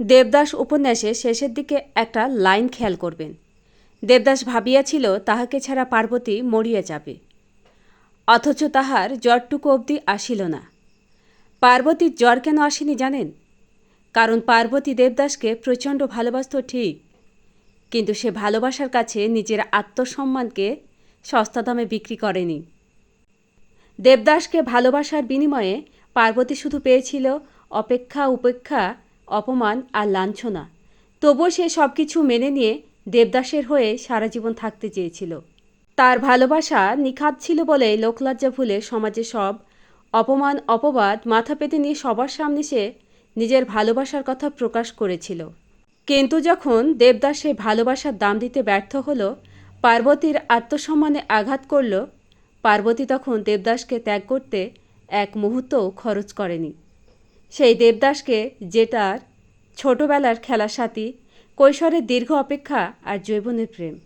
দেবদাস উপন্যাসে শেষের দিকে একটা লাইন খেয়াল করবেন। দেবদাস ভাবিয়াছিল, তাহাকে ছাড়া পার্বতী মরিয়া যাবে। অথচ তাহার জ্বরটুকু অবধি আসিল না। পার্বতীর জ্বর কেন আসেনি জানেন? কারণ পার্বতী দেবদাসকে প্রচণ্ড ভালোবাসত ঠিক। কিন্তু সে ভালোবাসার কাছে নিজের আত্মসম্মানকে সস্তা দামে বিক্রি করেনি। দেবদাসকে ভালোবাসার বিনিময়ে পার্বতী শুধু পেয়েছিল অপেক্ষা উপেক্ষা অপমান আর লাঞ্ছনা। তবুও সে সব কিছু মেনে নিয়ে দেবদাসের হয়ে সারা জীবন থাকতে চেয়েছিল। তার ভালোবাসা নিখাত ছিল বলে লোকলজ্জা ভুলে সমাজে সব অপমান, অপবাদ মাথা পেতে নিয়ে সবার সামনে সে নিজের ভালোবাসার কথা প্রকাশ করেছিল। কিন্তু যখন দেবদাস সেই ভালোবাসার দাম দিতে ব্যর্থ হল, পার্বতীর আত্মসম্মানে আঘাত করল, পার্বতী তখন দেবদাসকে ত্যাগ করতে এক মুহূর্তও খরচ করেনি। সেই দেবদাসকে যে তার ছোটবেলার খেলার সাথী, কৈশোরের দীর্ঘ অপেক্ষা আর যৌবনের প্রেম।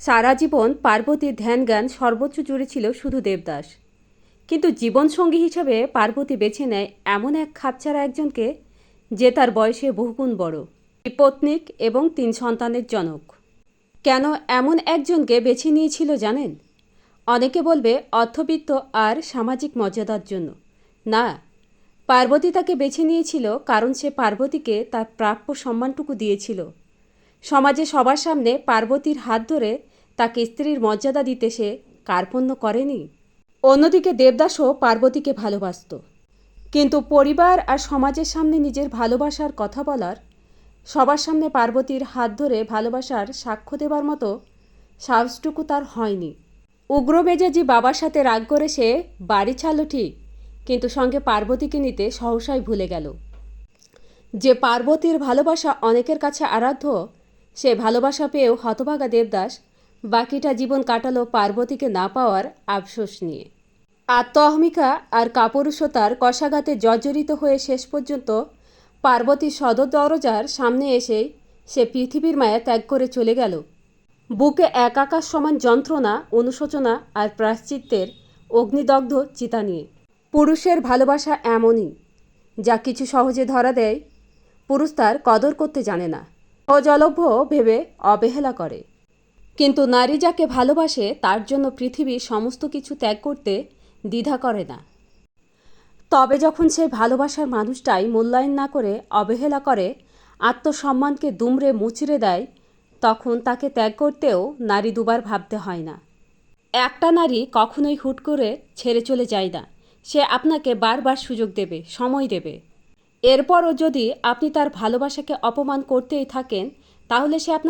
সারা জীবন পার্বতীর ধ্যান জ্ঞান সর্বোচ্চ জুড়ে ছিল শুধু দেবদাস। কিন্তু জীবনসঙ্গী হিসাবে পার্বতী বেছে নেয় এমন এক খাপছাড়া একজনকে যে তার বয়সে বহুগুণ বড়। পত্নিক এবং তিন সন্তানের জনক। কেন এমন একজনকে বেছে নিয়েছিল জানেন? অনেকে বলবে অর্থবিত্ত আর সামাজিক মর্যাদার জন্য। না পার্বতী তাকে বেছে নিয়েছিল কারণ সে পার্বতীকে তার প্রাপ্য সম্মানটুকু দিয়েছিল। সমাজে সবার সামনে পার্বতীর হাত ধরে তাকে স্ত্রীর মর্যাদা দিতে সে কার্পণ্য করেনি। অন্যদিকে দেবদাসও পার্বতীকে ভালোবাসত। কিন্তু পরিবার আর সমাজের সামনে নিজের ভালোবাসার কথা বলার, সবার সামনে পার্বতীর হাত ধরে ভালোবাসার সাক্ষ্য দেবার মতো সাহসটুকু তার হয়নি। উগ্র মেজাজি বাবার সাথে রাগ করে সে বাড়ি ছাড়ল ঠিক কিন্তু সঙ্গে পার্বতীকে নিতে সহসাই ভুলে গেল। যে পার্বতীর ভালোবাসা অনেকের কাছে আরাধ্য, সে ভালোবাসা পেয়েও হতভাগা দেবদাস বাকিটা জীবন কাটালো পার্বতীকে না পাওয়ার আফসোস নিয়ে। আত্ম অহমিকা আর কাপুরুষতার কষাঘাতে জর্জরিত হয়ে শেষ পর্যন্ত পার্বতীর সদর দরজার সামনে এসেই সে পৃথিবীর মায়া ত্যাগ করে চলে গেল। বুকে এক আকাশ সমান যন্ত্রণা, অনুশোচনা আর প্রাশ্চিত্যের অগ্নিদগ্ধ চিতা নিয়ে। পুরুষের ভালোবাসা এমনই, যা কিছু সহজে ধরা দেয়। পুরুষ তার কদর করতে জানে না অজলভ্য ভেবে অবহেলা করে। কিন্তু নারী যাকে ভালোবাসে, তার জন্য পৃথিবীর সমস্ত কিছু ত্যাগ করতে দ্বিধা করে না। তবে যখন সে ভালোবাসার মানুষটাই মূল্যায়ন না করে, অবহেলা করে, আত্মসম্মানকে দুমড়ে মুচড়ে দেয়, তখন তাকে ত্যাগ করতেও নারী দুবার ভাবতে হয় না। একটা নারী কখনোই হুট করে ছেড়ে চলে যায় না। সে আপনাকে বারবার সুযোগ দেবে, সময় দেবে। এরপরও যদি আপনি তার ভালোবাসাকে অপমান করতেই থাকেন, তাহলে সে আপনার